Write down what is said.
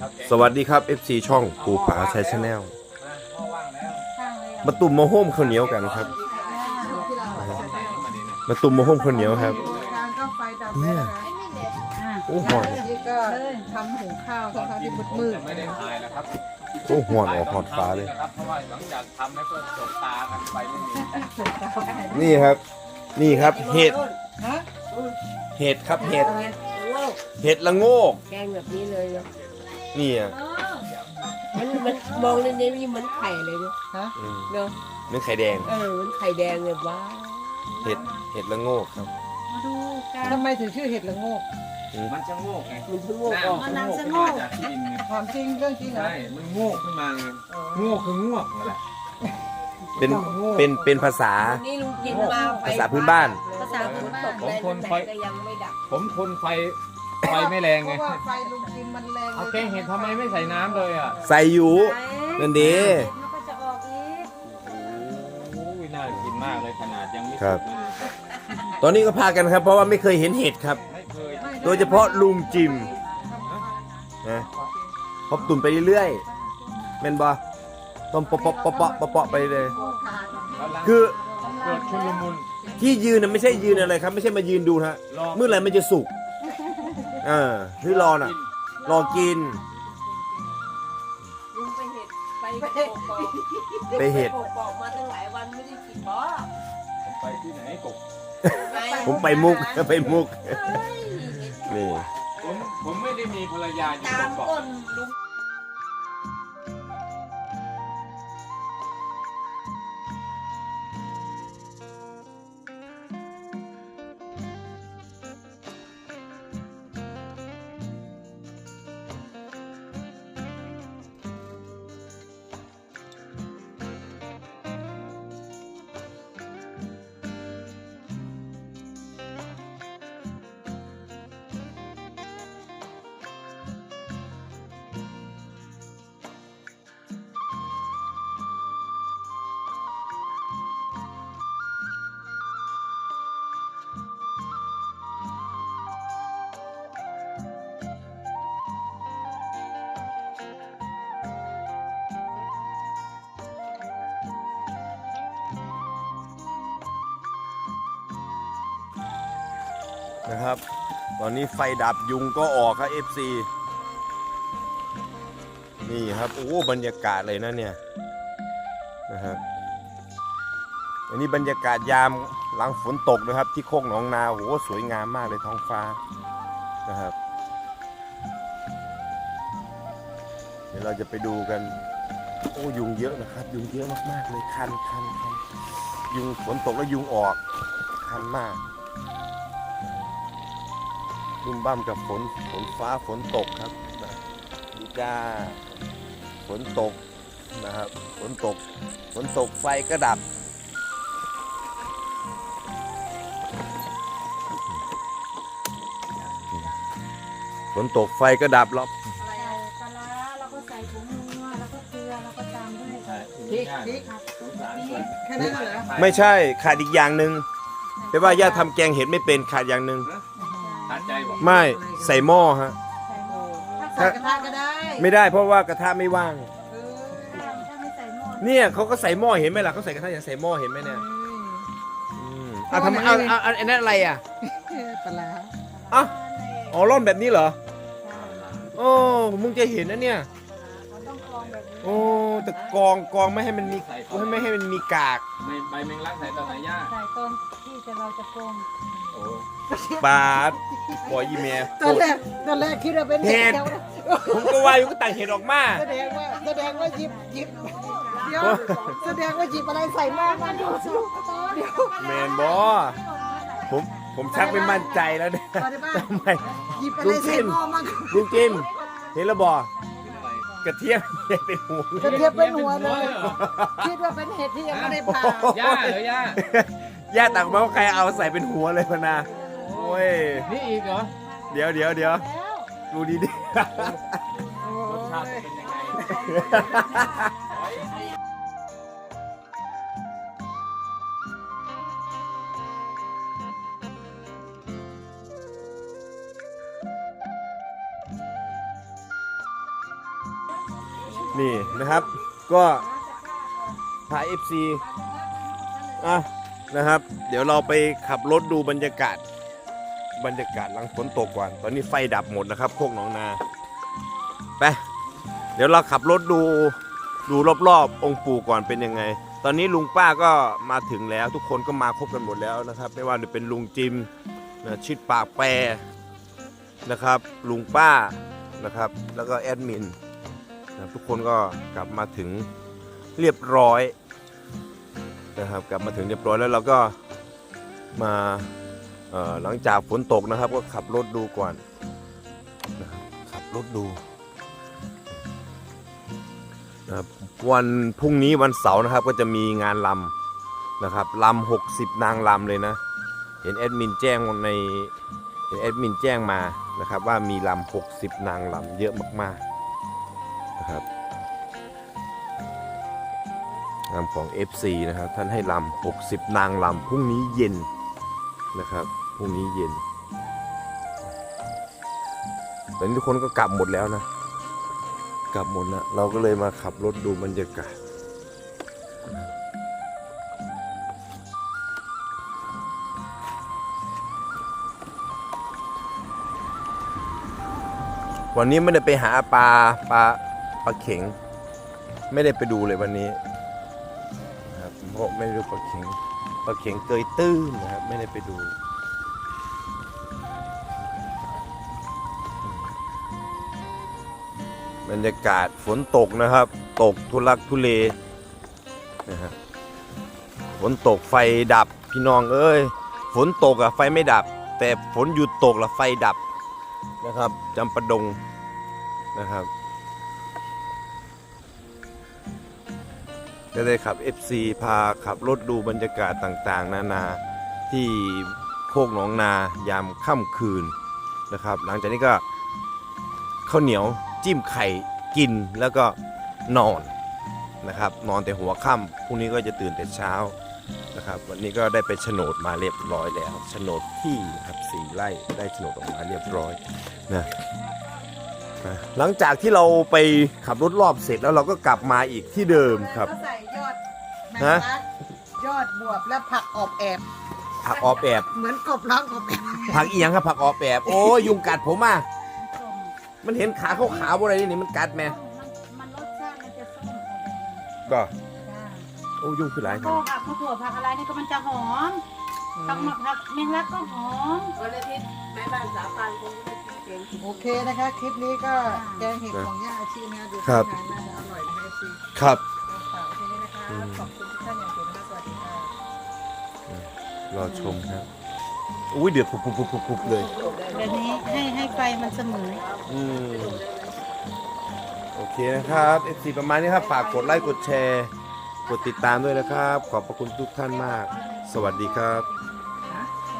ครับสวัสดีครับ FC ช่องปูป๋าชัยชาแนลหม้อว่างแล้วมาตุ่มมาโฮมข้าวเหนียวกันครับ มาตุ่มมาโฮมข้าวเหนียวครับ การก็ไฟดับเนี่แล้วยนะโอ้หอนนี่ก็ทำหุงข้าวทั้งๆที่มืดมืดไม่ได้ถ่ายแล้วครับโอ้หอนออกหอดฟ้าเลยครับ เพราะว่าหลังจากทำแล้วก็จบตากันไปไม่มีนี่ครับ นี่ครับ เห็ดฮะเห็ดครับเห็ดโลกเห็ดละโงกแกงแบบนี้เลยเนาะ นี่อะมันมันมองในนี้นี่เหมือนไข่เลยเนาะฮะอืมเนาะเป็นไข่แดง เออเหมือนไข่แดงเลยว้าเห็ด เห็ดละโงกครับทำไมถึงชื่อเห็ดละโงกมันจะโงกไงมันเพิ่งโงอกหน้าออกมันโงกขึ้นมาจากดินไงความจริงเรื่องจริงเหรอใช่ มันโงกขึ้นมาไงโงกคือง่วงนั่นแหละเป็น เป็น เป็นภาษาวันนี้ลุงกินมาไปภาษาพื้นบ้าน ภาษาพื้นตกเลยแต่ก็ยังไม่ดับผมทนไฟ ไฟไม่แรงเพไงราะว่าไฟลุงกินมันแรงเอาแกงเห็ดทำไมไม่ใส่น้ำเลยอะใส่อยู่นั่นดี มันก็จะออกอีกโอ้ยน่ากินมากเลยขนาดยังไม่ครัสุบกเลยตอนนี้ก็พากันครับ เพราะว่าไม่เคยเห็นเห็ดครับ ไม่เคยโดยเฉพาะลุงจิมนะพบตุ่นไปเรื่อยๆแม่นบอต้มปะปะปะปะปะปะไปเลยคือเกิดชุลมุน ที่ยืนน่ะไม่ใช่ยืนอะไรครับ ไม่ใช่มายืนดูนะฮะรอเมื่อไหร่มันจะสุก เออที่รอน่ะ รอกิน ลุงไปเห็ดไปโปอกไปเห็ดโปอกมาตั้งหลายวันไม่ได้กินบ่ผมไปที่ไหนกบผมไปมุก ไปมุกนี่ ผมผมไม่ได้มีภรรยาอยู่ตามเกาะต้น นะครับ ตอนนี้ไฟดับยุงก็ออกครับ FC นี่ครับโอ้บรรยากาศเลยนะเนี่ยนะครับอันนี้บรรยากาศยามหลังฝนตกนะครับ ที่โคกหนองนาโอ้สวยงามมากเลยท้องฟ้านะครับ เดี๋ยวเราจะไปดูกันโอ้ยุงเยอะนะครับ ยุงเยอะมากๆเลยคันคันคันยุงฝนตกแล้วยุงออกคันมาก รุ่มบ้ามกับฝนฝนฟ้าฝนตกครับนะดูจ้าฝนตกนะครับฝนตกฝนตกไฟก็ดับฝนตกไฟก็ดับแล้วใส่ปลาร้าแล้วก็ใส่ผงนัวแล้วก็เกลือแล้วก็ตามด้วยใช่พริกพริกสงสารคนแค่นั้นเหรอไม่ใช่ขาดอีกอย่างหนึ่งแปลว่าย่าทำแกงเห็ดไม่เป็นขาดอย่างหนึ่ง ขาดใจบอกไม่ใส่หม้อฮะใส่หม้อใส่กระทะก็ได้ไม่ได้เพราะว่ากระทะไม่ว่าง เออถ้าไม่ใส่หม้อเนี่ยเขาก็ใส่หม้อเห็นไหมล่ะเขาใส่กระทะอย่างใส่หม้อเห็นไหมเนี่ยอืมอะทำไมอะอะอะอันนั้นอะไรอะเออปลาร้าอะอ๋อร่อนแบบนี้เหรอโอ้มึงจะเห็นนะเนี่ยเราต้องกรองแบบนี้โอ้แต่กองกองไม่ให้มันมีไม่ให้มันมีกาก ไม่ใบแมงลักใส่ตอนไหนย่าใส่ตอนที่จะเราจะปรุง โอ้บาดปล่อยยีเมียตอนแรกตอนแรกคิดว่าเป็นเห็ดแล้วนะผมก็ว่าอยู่ก็ต่างเห็ดออกมาแสดงว่าแสดงว่าหยิบหยิบเดี๋ยวแสดงว่าหยิบอะไรใส่หม้อมาดูสิเดี๋ยวแมนบอผมผมชักไม่มั่นใจแล้วเนี่ยมาได้ป่ะทำไมหยิบอะไรใส่หม้อมาลุงจิมเห็นแล้วบอกระเทียมเนี่ยเป็นหูกระเทียมเป็นหัวเลยคิดว่าเป็นเห็ดที่ยังไม่ได้ผ่าย่าเหรอย่า ย่าตักมาว่าใครเอาใส่เป็นหัวเลยพะนาโอ้ย นี่อีกเหรอเดี๋ยวเดี๋ยวเดี๋ยวดูดีดิรสชาติเป็นยังไงนนี่นะครับ ก็พา FC อะ นะครับ เดี๋ยวเราไปขับรถดูบรรยากาศ บรรยากาศหลังฝนตกก่อน ตอนนี้ไฟดับหมดนะครับโคกหนองนาไปเดี๋ยวเราขับรถดูดูรอบๆ องค์ปู่ก่อนเป็นยังไง ตอนนี้ลุงป้าก็มาถึงแล้ว ทุกคนก็มาครบกันหมดแล้วนะครับ ไม่ว่าจะเป็นลุงจิมนะชิดปากแปรนะครับ ลุงป้านะครับ แล้วก็แอดมินนะทุกคนก็กลับมาถึงเรียบร้อย นะครับ กลับมาถึงเรียบร้อยแล้วเราก็มาหลังจากฝนตกนะครับ ก็ขับรถดูก่อนนะครับขับรถดูนะครับวันพรุ่งนี้วันเสาร์นะครับ ก็จะมีงานลำนะครับลำหกสิบนางลำเลยนะ เห็นแอดมินแจ้งในเห็นแอดมินแจ้งมานะครับ ว่ามีลำหกสิบนางลำเยอะมากๆนะครับ ลำของ FC นะครับ ท่านให้ลำหกสิบนางลำพรุ่งนี้เย็นนะครับพรุ่งนี้เย็นตอนนี้ทุกคนก็กลับหมดแล้วนะ กลับหมดนะเราก็เลยมาขับรถดูบรรยากาศวันนี้ไม่ได้ไปหาปลาปลาปลาเข็ง ไม่ได้ไปดูเลยวันนี้ เพราะไม่ได้ดูปลาเข็งปลาเข็งเกยตื้นนะครับ ไม่ได้ไปดูบรรยากาศฝนตกนะครับ ตกทุลักทุเลนะฮะฝนตกไฟดับพี่น้องเอ้ยฝนตกอะไฟไม่ดับ แต่ฝนหยุดตกล้วไฟดับนะครับจำปะดงนะครับ ก็เลยขับ FC พาขับรถดูบรรยากาศต่างๆ นานาที่โคกหนองนายามค่ำคืนนะครับ หลังจากนี้ก็ข้าวเหนียวจิ้มไข่กินแล้วก็นอนนะครับ นอนแต่หัวค่ำพรุ่งนี้ก็จะตื่นแต่เช้านะครับ วันนี้ก็ได้ไปโฉนดมาเรียบร้อยแล้วโฉนดที่ครับสี่ไร่ได้โฉนดออกมาเรียบร้อยนะ หลังจากที่เราไปขับรถรอบเสร็จแล้วเราก็กลับมาอีกที่เดิมครับก็ใส่ยอดแมงฮะลักยอดบวบและผักออบแอบ ผักออบแอบเหมือนกบร้องออบแอบผักเอียงครับผักออบแอบโอ้ยยุงกัดผมอะมันเห็นขาขาวๆอะไรนี่มันกัดไหมมันรสชาติมันจะส้มก็จ้าโอ้ยุงคือหลายคก็รับ ผักมะถั่วผักอะไรนี่ก็มันจะหอมผักมะผักเมงลักก็หอมวันอาทิตย์แม่บ้านสาปานคงไม่ได้กินเก่ง โอเคนะคะ คลิปนี้ก็แกงเห็ดของย่าอาชีนะดูครับ ทางน่าจะอร่อยนะคะอาชีครับฝากที่นี่นะคะอืม ขอบคุณทุกท่านอย่างสูงนะคะสวัสดีค่ะรอชมครับอุ้ยเดือดปุบปุบปุบปุบปุบเลย แบบนี้ให้ให้ไฟมันเสมอ อืมโอเคนะครับ FC ประมาณนี้ครับ ฝากกดไลค์ กดแชร์ กดติดตามด้วยนะครับ ขอบพระคุณทุกท่านมาก สวัสดีครับ